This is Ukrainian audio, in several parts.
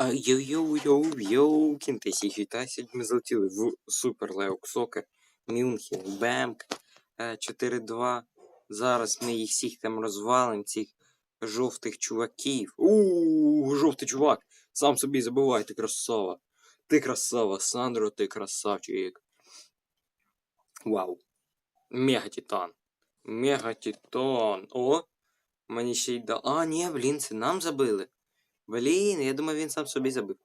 Йоу-йоу-йоу, кінтесі, вітаю, сьогодні ми залетіли в Супер Леок Сокер, Мюнхен, Бемк, е, 4-2. Зараз ми їх всіх там розвалимо, цих жовтих чуваків. Ууу, жовтий чувак, сам собі забувай, ти красава. Ти красава, Сандро, ти красавчик. Вау. Мега-титан. Мега-титан. О, мені ще й дав. А, ні, блін, це нам забили. Блін, я думав, він сам собі забив.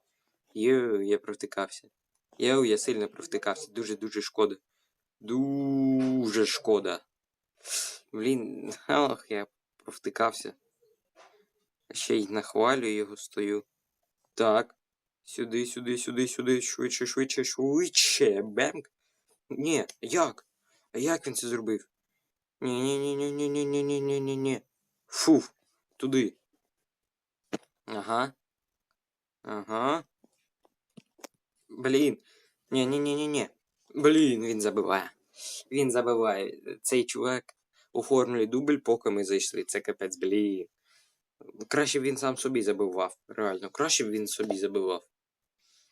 Йоу, я провтикався. Йоу, я сильно провтикався. Дуже-дуже шкода. Дуже шкода. Блін, ох, я провтикався. Ще й нахвалю його стою. Так. Сюди, сюди, сюди, сюди. Швидше, швидше, швидше. Бемк. Ні, як? А як він це зробив? Ні-ні-ні-ні-ні-ні-ні-ні-ні-ні. Фу, туди. Ага. Ага. Блін. Ні-ні-ні-ні-ні. Блін, він забиває. Він забиває. Цей чувак у формулі дубль, поки ми зайшли. Це капець, блін. Краще б він сам собі забивав. Реально, краще б він собі забивав.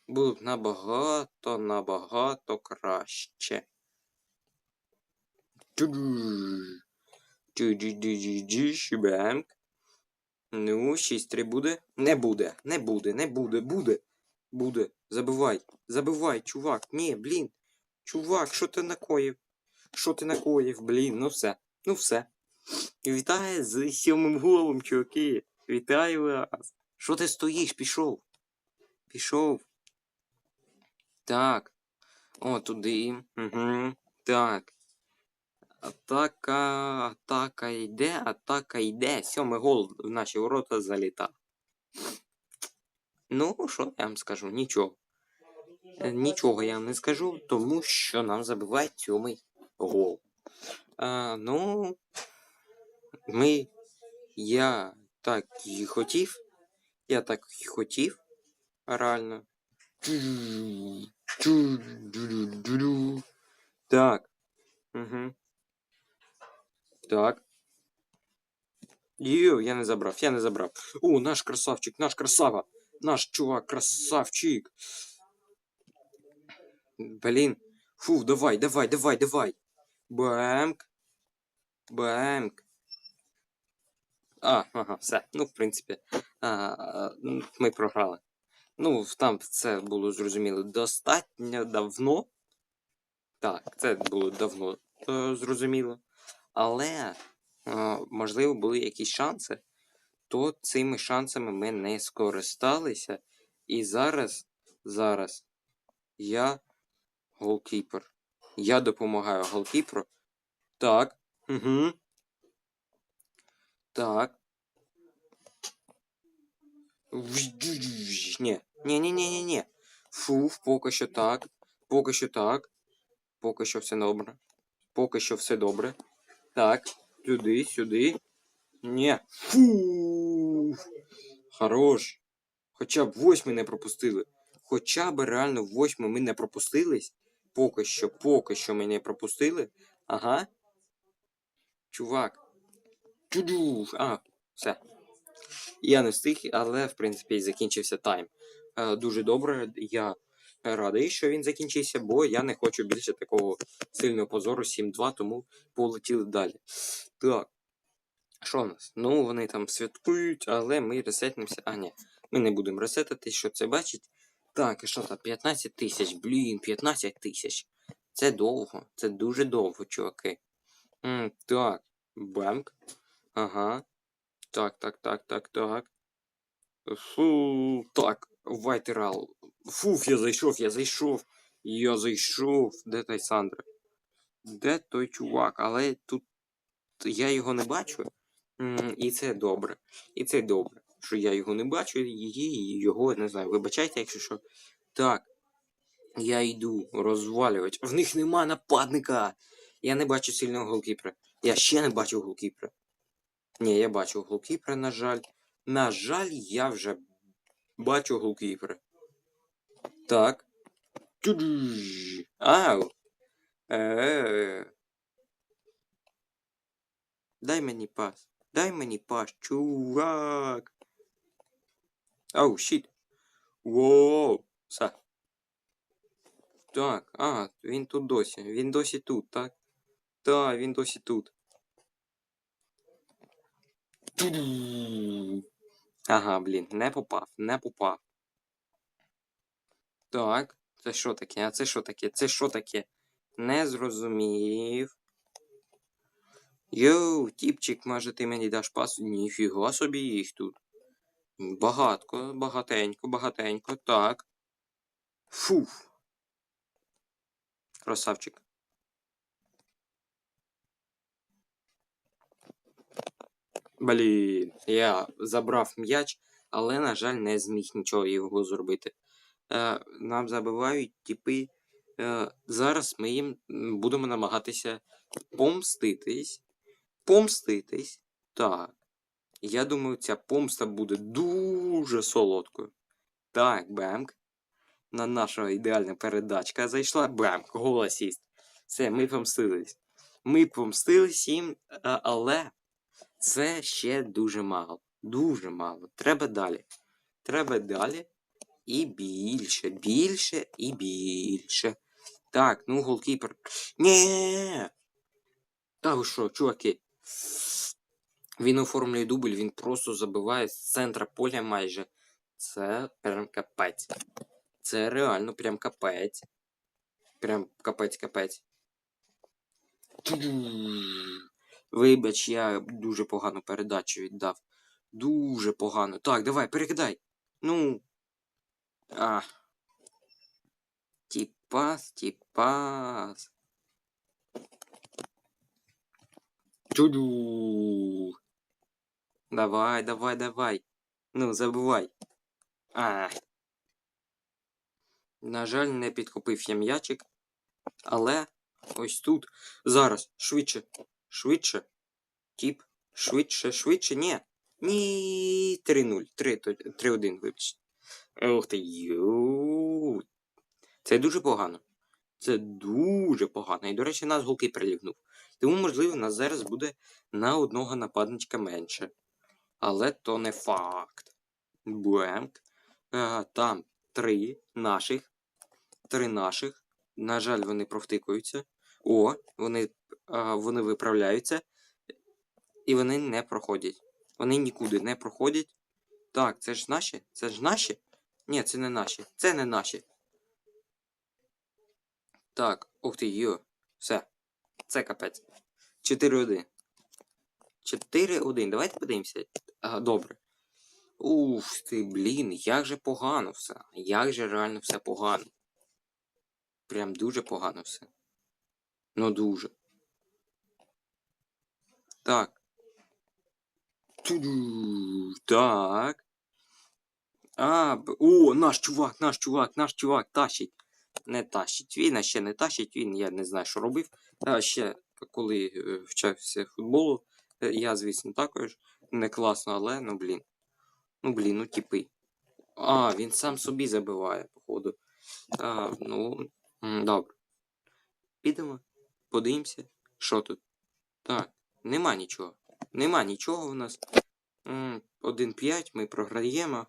Було б набагато, набагато краще. Чу-ду-ду-ду-ду-ду-ду-ду-бемк. Ну, 6-3 буде? Не буде, не буде, не буде, буде. Буде. Забивай. Забивай, чувак. Ні, блін. Чувак, що ти накоїв? Що ти накоїв, блін? Ну все. Ну все. Вітаю з сьомим голом, чуваки. Вітаю вас. Що ти стоїш? Пішов. Пішов. Так. О, туди. Угу. Так. Атака, атака йде, атака йде. Сьомий гол в наші ворота залітав. Ну, що я вам скажу? Нічого. Е, Нічого я вам не скажу, тому що нам забивають сьомий гол. А, ну, ми. Я так і хотів. Я так і хотів. Реально. Так. Угу. Так. Йо, я не забрав, я не забрав. О, наш красавчик, наш красава. Наш чувак, красавчик. Блін. Фу, давай, давай, давай, давай. Бемк. Бемк. А, ага, все. Ну, в принципі, а, ми програли. Ну, там це було зрозуміло достатньо давно. Так, це було давно е, зрозуміло. Але, е, можливо, були якісь шанси, то цими шансами ми не скористалися. І зараз, зараз я голкіпер. Я допомагаю голкіперу. Так. Угу. Так. Ні. Ні, ні, ні, ні, ні. Фу, поки що так. Поки що так. Поки що все добре. Поки що все добре. Так, сюди, сюди. Ні. Фу. Хорош. Хоча б восьмий не пропустили. Хоча б реально восьмий ми не пропустились. Поки що, поки що ми не пропустили. Ага. Чувак. Чуду. А, все. Я не встиг, але в принципі закінчився тайм. Е, дуже добре. Я радий, що він закінчився, бо я не хочу більше такого сильного позору 7-2, тому полетіли далі. Так. Що в нас? Ну, вони там святкують, але ми ресетнемося. А, ні, ми не будемо ресетити, що це бачить. Так, і що там? 15 тисяч, блін, 15 тисяч. Це довго, це дуже довго, чуваки. М, так, бемк. Ага. Так, так, так, так, так. Фу, так, вайтерал. Фуф, я зайшов, я зайшов. Я зайшов. Де той Сандра? Де той чувак? Але тут я його не бачу. І це добре. І це добре. Що я його не бачу, і його не знаю. Вибачайте, якщо що. Так. Я йду розвалювати. В них нема нападника. Я не бачу сильного голкіпера. Я ще не бачу голкіпера. Ні, я бачу голкіпера, на жаль. На жаль, я вже бачу голкіпера. Так. Ау. Е. Дай мені пас. Дай мені пас, чувак. Оу, щіт. Воу! Все. Так, а, він тут досі. Він досі тут, так? Так, він досі тут. Ага, блін, не попав, не попав. Так, це що таке? А це що таке? Це що таке? Не зрозумів. Йоу, тіпчик, може ти мені даш пас? Ніфіга собі їх тут. Багатко, багатенько, багатенько, так. Фуф. Красавчик. Блін, я забрав м'яч, але, на жаль, не зміг нічого його зробити. Е, нам забивають типи. Е, зараз ми їм будемо намагатися помститись. Помститись. Так. Я думаю, ця помста буде дуже солодкою. Так, бемк. На наша ідеальна передачка зайшла. Бемк, голосіст. Все, ми помстились. Ми помстились їм, але це ще дуже мало. Дуже мало. Треба далі. Треба далі. І більше, більше і більше. Так, ну голкіпер. Ні. Та ви що, чуваки? Він оформлює дубль, він просто забиває з центра поля майже. Це прям капець. Це реально прям капець. Прям капець-капець. Вибач, я дуже погану передачу віддав. Дуже погано. Так, давай, перекидай. Ну. А. Тіпас, тіпас. Чуду. Давай, давай, давай. Ну, забувай. А. На жаль, не підхопив я м'ячик. Але ось тут. Зараз. Швидше. Швидше. Тіп. Швидше, швидше. Ні. Ні. 3-0. 3-1, вибачте. Ух ти. Ю. Це дуже погано. Це дуже погано. І, до речі, нас голки прилівнув. Тому, можливо, нас зараз буде на одного нападничка менше. Але то не факт. Бленк. Е, там три наших. Три наших. На жаль, вони провтикуються. О, вони, а, вони виправляються. І вони не проходять. Вони нікуди не проходять. Так, це ж наші? Це ж наші? Ні, це не наші. Це не наші. Так, ух ти, йо. Все. Це капець. 4-1. 4-1. Давайте подивимося. Ага, добре. Ух ти, блін, як же погано все. Як же реально все погано. Прям дуже погано все. Ну дуже. Так. Ту-ду. Так. А, о, наш чувак, наш чувак, наш чувак тащить. Не тащить. Він а ще не тащить, він, я не знаю, що робив. А ще коли е, вчався футболу, е, я, звісно, також не класно, але ну блін. Ну блін, ну тіпи. А, він сам собі забиває, походу. А, ну, добре. Підемо, подивимося, що тут. Так, нема нічого. Нема нічого у нас. М, 1-5 ми програємо.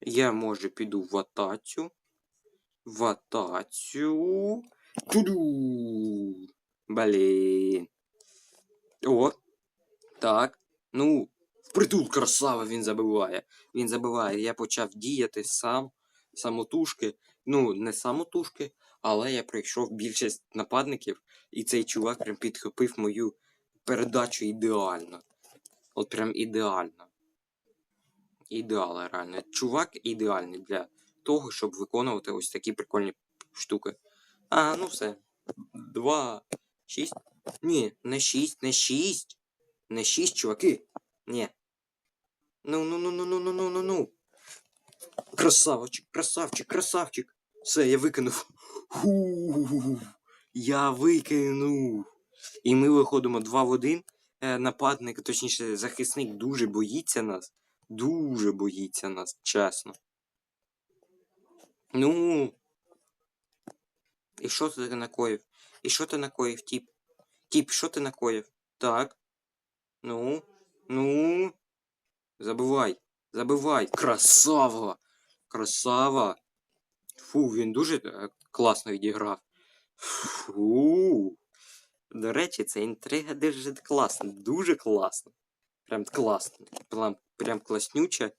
Я може піду в атацію. В атацію. Туду. Блін. О. Так. Ну, впритул красава він забиває. Він забиває. Я почав діяти сам, самотужки. Ну, не самотужки, але я пройшов більшість нападників, і цей чувак прям підхопив мою передачу ідеально. От прям ідеально. Ідеал, реально. Чувак ідеальний для того, щоб виконувати ось такі прикольні штуки. А, ну все. Два. Шість. Ні, не шість, не шість. Не шість, чуваки. Ні. Ну, ну, ну, ну, ну, ну, ну, ну, ну. Красавчик, красавчик, красавчик. Все, я викинув. Ху. Я викинув. І ми виходимо 2 в 1. Е, Нападник, точніше, захисник дуже боїться нас. Дуже боїться нас, чесно. Ну. І що ти накоїв? І що ти накоїв, тіп? Тіп, що ти накоїв? Так. Ну. Ну. Забивай. Забивай. Красава. Красава. Фу, він дуже е, класно відіграв. Фу. До речі, ця інтрига дуже класна. Дуже класно. Прям класно. Прям, прям класнюче.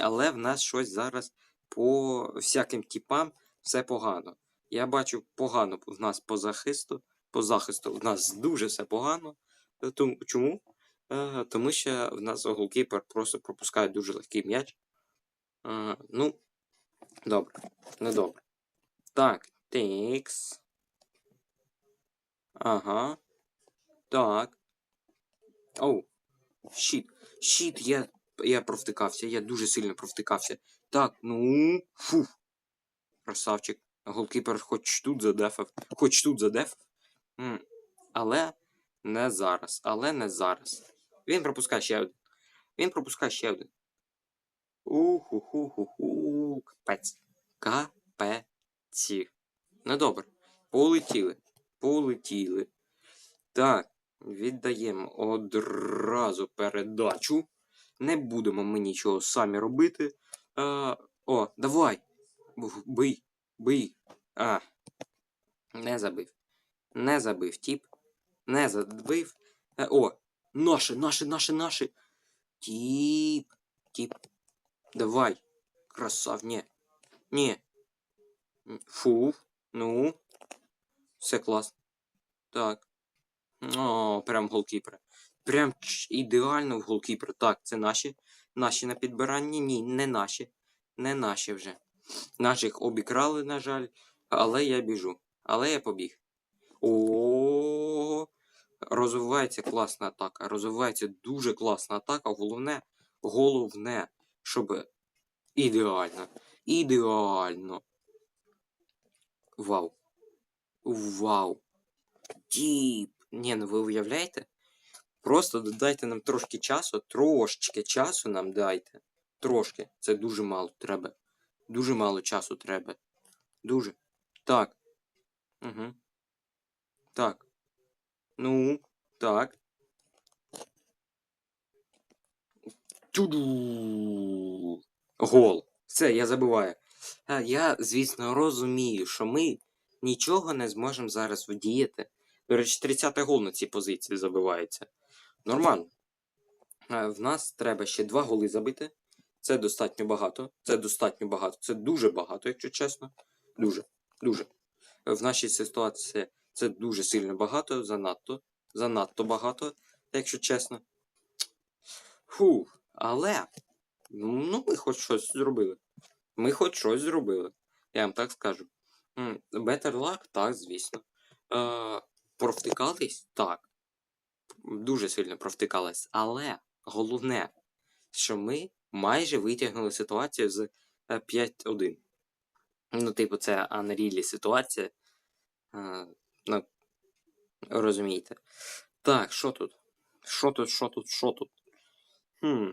Але в нас щось зараз по всяким типам все погано. Я бачу погано в нас по захисту. По захисту в нас дуже все погано. Е, Тому, чому? Е, Тому що в нас голкіпер просто пропускає дуже легкий м'яч. Е, Ну, добре, не добре. Так, текс. Ага. Так. Оу. Щіт. Щіт, я, я провтикався, я дуже сильно провтикався. Так, ну. Фу. Красавчик. Голкіпер хоч тут задефав. Хоч тут задефав. Але не зараз. Але не зараз. Він пропускає ще один. Він пропускає ще один. Уху-ху-ху-ху. Капець. Капеці. Ну добре. Полетіли. Полетіли. Так, віддаємо одразу передачу. Не будемо ми нічого самі робити. А, о, давай. Бий, бий. А. Не забив. Не забив тіп. Не забив. Е, о, наші, наші, наші, наші. Тіп. Тіп. Давай. Красав, ні. Ні. Фу. Ну. Все класно. Так. О, прям голкіпер. Прям ідеально в голкіпер. Так, це наші. Наші на підбиранні? Ні, не наші. Не наші вже. Наших обікрали, на жаль. Але я біжу. Але я побіг. О, розвивається класна атака. Розвивається дуже класна атака. Головне, головне, щоб ідеально. Ідеально. Вау. Вау. Тіп. Ні, ну ви уявляєте? Просто додайте нам трошки часу, трошечки часу нам дайте. Трошки. Це дуже мало треба. Дуже мало часу треба. Дуже. Так. Угу. Так. Ну, так. Туду. Гол. Все, я забуваю. А, я, звісно, розумію, що ми нічого не зможемо зараз вдіяти. До речі, 30-й гол на цій позиції забивається. Нормально. Е, В нас треба ще два голи забити. Це достатньо багато. Це достатньо багато. Це дуже багато, якщо чесно. Дуже. Дуже. Е, В нашій ситуації це дуже сильно багато, занадто. Занадто багато, якщо чесно. Фу. Але. Ну, ми хоч щось зробили. Ми хоч щось зробили. Я вам так скажу. Better luck? Так, звісно. Е, провтикались? Так. Дуже сильно провтикались. Але головне, що ми майже витягнули ситуацію з е, 5-1. Ну, типу, це unreal ситуація. Е, ну, розумієте. Так, що тут? Що тут, що тут, що тут? Хм.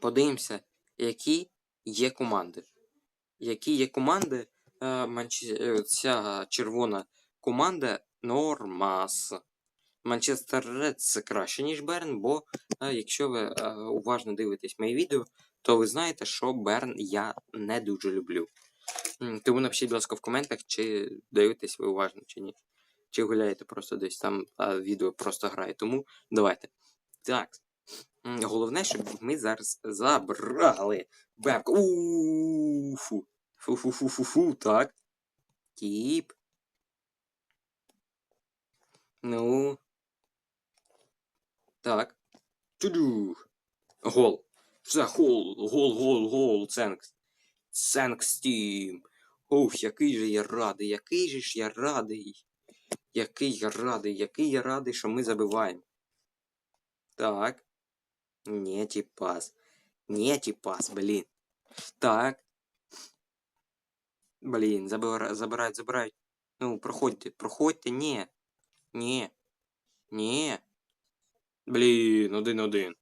Подивимося, які є команди. Які є команди? Е, е, Ця червона команда Нормас. Манчестер Ред це краще, ніж Берн, бо е, якщо ви е, уважно дивитесь мої відео, то ви знаєте, що Берн я не дуже люблю. Тому напишіть, будь ласка, в коментах, чи дивитесь ви уважно, чи ні. Чи гуляєте просто десь там, а відео просто грає. Тому давайте. Так. Головне, щоб ми зараз забрали бебку. Уфу. Фу-фу-фу-фу-фу, так. Тіп. Ну. Так. Туду. Гол. Все, гол, гол, гол, гол. Ценкс. Ценкс тім. Ух, який же я радий, який же ж я радий. Який я радий, який я радий, що ми забиваємо. Так. Не пас. Не пас, блін. Так. Блін, забира... забирають, забирають. Ну, проходьте, проходьте, ні. Ні. Ні. Блін, один-один.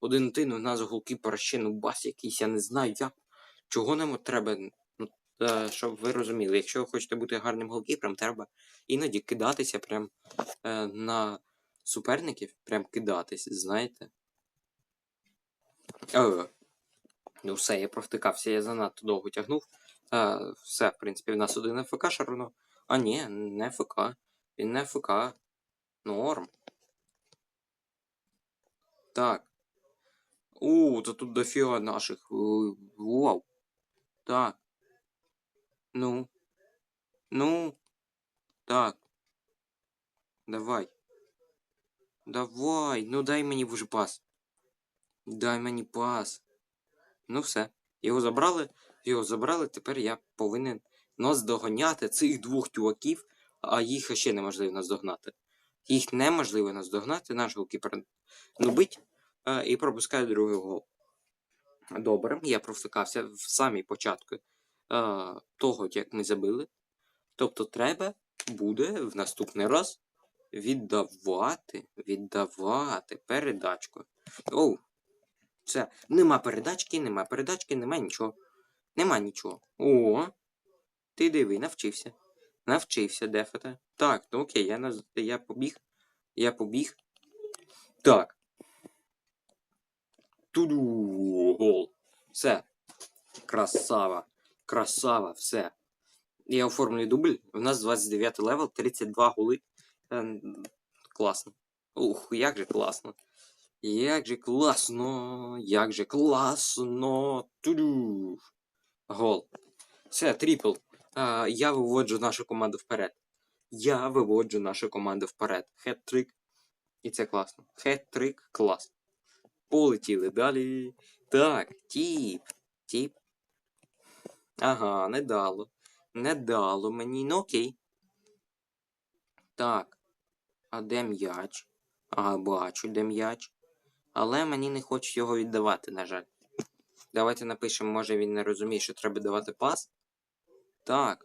Один-один у нас голкіпер ще ну бас якийсь, я не знаю як. Чого нам треба. Ну, е, щоб ви розуміли, якщо ви хочете бути гарним голкіпером, треба іноді кидатися прям е, на суперників, прям кидатись, знаєте. Е, Ну, все, я провтикався, я занадто довго тягнув. А, все, в принципі, в нас один ФК шарно. А ні, не ФК. Він не ФК. Норм. Так. У, то тут дофіга наших. Е, Вау. Так. Ну. Ну. Так. Давай. Давай. Ну дай мені вже пас. Дай мені пас. Ну все. Його забрали. Його забрали. Тепер я повинен наздоганяти цих двох чуваків, а їх ще неможливо наздогнати. Їх неможливо наздогнати. Наш голкіпер нубить е, і пропускає другий гол. Добре, я провтикався в самій початку е, того, як ми забили. Тобто треба буде в наступний раз віддавати, віддавати передачку. Оу, це нема передачки, нема передачки, нема нічого. Нема нічого. О, ти диви, навчився. Навчився дефати. Так, ну окей, я, наз... я побіг. Я побіг. Так. Туду гол. Все. Красава. Красава, все. Я оформлюю дубль. У нас 29 левел, 32 голи. Ем, Класно. Ух, як же класно. Як же класно. Як же класно. Туду. Гол. Все, трипл. Я виводжу нашу команду вперед. Я виводжу нашу команду вперед. Хет-трик. І це класно. Хет-трик клас. Полетіли далі. Так, тіп. Тіп. Ага, не дало. Не дало мені. Ну окей. Так. А де м'яч? Ага, бачу, де м'яч. Але мені не хочуть його віддавати, на жаль. Давайте напишемо, може він не розуміє, що треба давати пас. Так.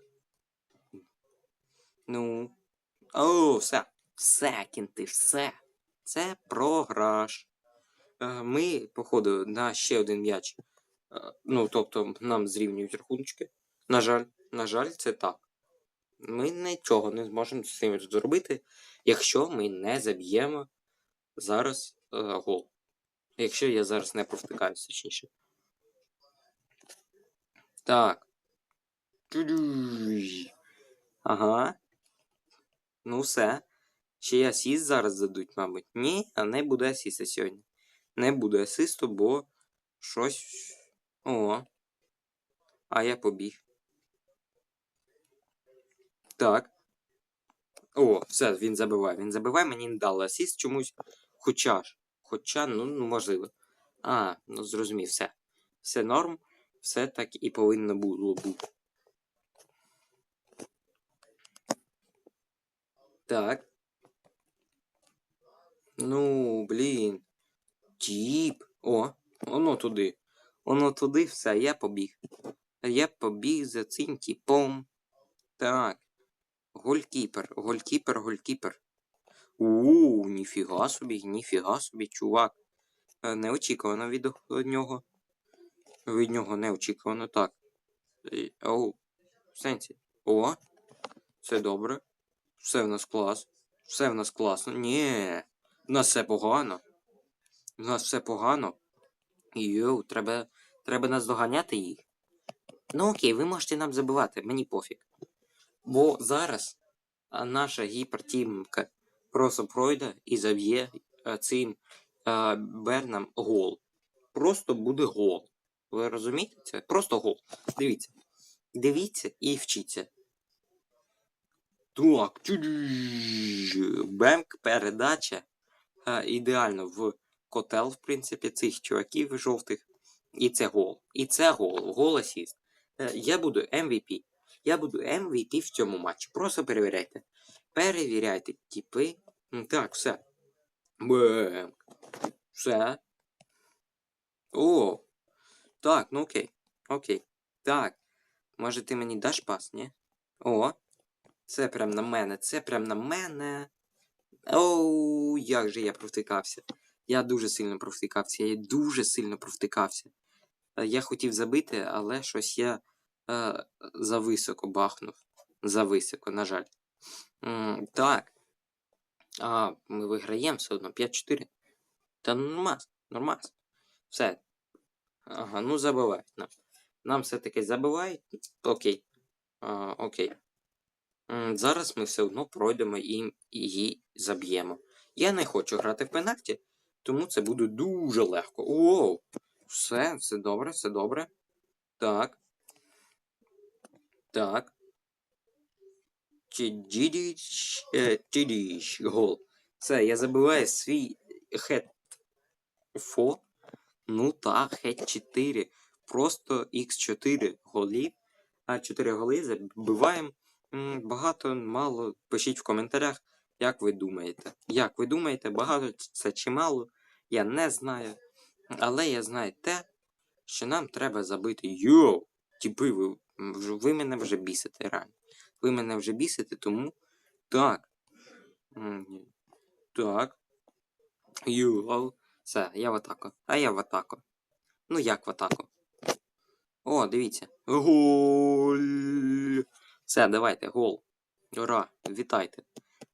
Ну. О, все. Все, кінти, все. Це програш. Е, Ми, походу, на ще один м'яч. е, Ну, тобто, нам зрівнюють рахуночки. На жаль, на жаль, це так. Ми нічого не зможемо з цим зробити, якщо ми не заб'ємо зараз е, гол. Якщо я зараз не провтикаюся, точніше. Так. Ага. Ну все. Ще й асіст зараз дадуть, мабуть. Ні, а не буде асіста сьогодні. Не буде асисту, бо щось. О. А я побіг. Так. О, все, він забиває. Він забиває, мені не дали асіст чомусь. Хоча ж. Хоча, ну, ну, можливо. А, ну зрозумів, все. Все норм, все так і повинно було бути. Так. Ну, блін. Тіп. О, воно туди. Воно туди, все, я побіг. Я побіг за цим тіпом. Так. Голькіпер, голькіпер, голькіпер. У, ніфіга собі, ніфіга собі, чувак. Е, Неочікувано від нього. Від нього неочікувано, так. Е, Оу, сенсі. О, все добре. Все в нас клас. Все в нас класно. Ні, в нас все погано. У нас все погано. Йоу, треба, треба нас доганяти їх. Ну окей, ви можете нам забивати, мені пофіг. Бо зараз наша гіпертімка просто пройде і заб'є цим а, Бернам гол. Просто буде гол. Ви розумієте це? Просто гол. Дивіться. Дивіться і вчіться. Так. Бемк, передача. Ідеально в котел, в принципі, цих чуваків жовтих. І це гол. І це гол. Гол асіст. Я буду MVP. Я буду MVP в цьому матчі. Просто перевіряйте. Перевіряйте, типи. Так, все. Бем. Все. О. Так, ну окей. Окей. Так. Може ти мені даш пас, ні? О. Це прям на мене. Це прям на мене. Оу, як же я провтикався. Я дуже сильно провтикався. Я дуже сильно провтикався. Е, Я хотів забити, але щось я е, зависоко бахнув. Зависоко, на жаль. М, так. А, ми виграємо все одно 5-4. Та нормас, нормас. Все. Ага, ну забивають нам. Нам все-таки забивають. Окей. А, окей. Зараз ми все одно пройдемо і її заб'ємо. Я не хочу грати в пенальті, тому це буде дуже легко. Оу! Все, все добре, все добре. Так. Так. Чидідіч, е, гол. Все, я забиваю свій хет фо. Ну так, хет 4. Просто x4 голів. А 4 голи забиваємо. Багато, мало. Пишіть в коментарях, як ви думаєте. Як ви думаєте, багато це чи мало? Я не знаю. Але я знаю те, що нам треба забити. Йоу! Тіпи, ви, ви мене вже бісите реально. Ви мене вже бісите, тому. Так. Так. Йоу. Все, я в атаку. А я в атаку. Ну як в атаку? О, дивіться. Гол. Все, давайте, гол. Ура! Вітайте.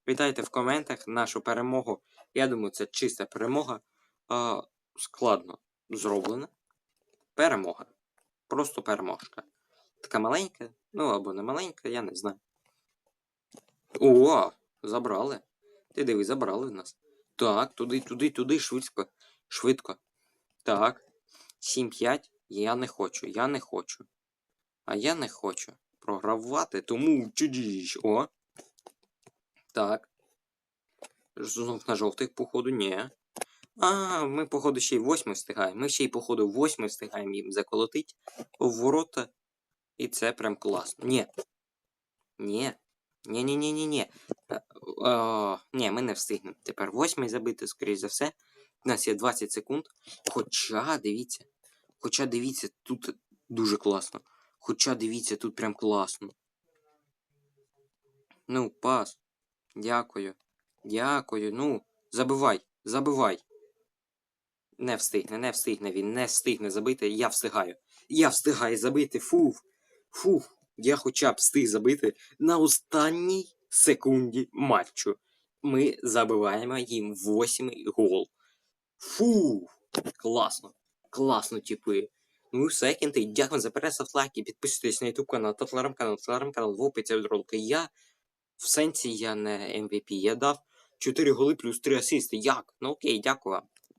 Вітайте в коментах нашу перемогу. Я думаю, це чиста перемога. А, складно зроблена. Перемога. Просто переможка. Така маленька, ну або не маленька, я не знаю. О, забрали. Ти диви, забрали в нас. Так, туди, туди, туди, швидко. Швидко. Так. 7-5. Я не хочу, я не хочу. А я не хочу програвати, тому чудіш. О. Так. Знов на жовтих, походу, ні. А, ми, походу, ще й восьми встигаємо. Ми ще й, походу, восьми встигаємо їм заколотить в ворота. І це прям класно. Ні. Ні. Ні-ні-ні-ні-ні. Е, о, Ні, ми не встигнемо. Тепер восьмий забити, скоріш за все. У нас є 20 секунд. Хоча, дивіться. Хоча дивіться, тут дуже класно. Хоча дивіться, тут прям класно. Ну, пас. Дякую. Дякую. Ну, забивай, забивай. Не встигне, не встигне він, не встигне забити. Я встигаю. Я встигаю забити. Фуф. Фуф. Я хоча б встиг забити на останній секунді матчу. Ми забиваємо їм восьмий гол. Фу! Класно. Класно, типи. Ну і все, кінти. Дякую за перегляд, лайки, підписуйтесь на YouTube канал, та телеграм-канал, телеграм-канал в описі ролика. Я в сенсі я не MVP. Я дав 4 голи плюс 3 асисти. Як? Ну окей, дякую вам.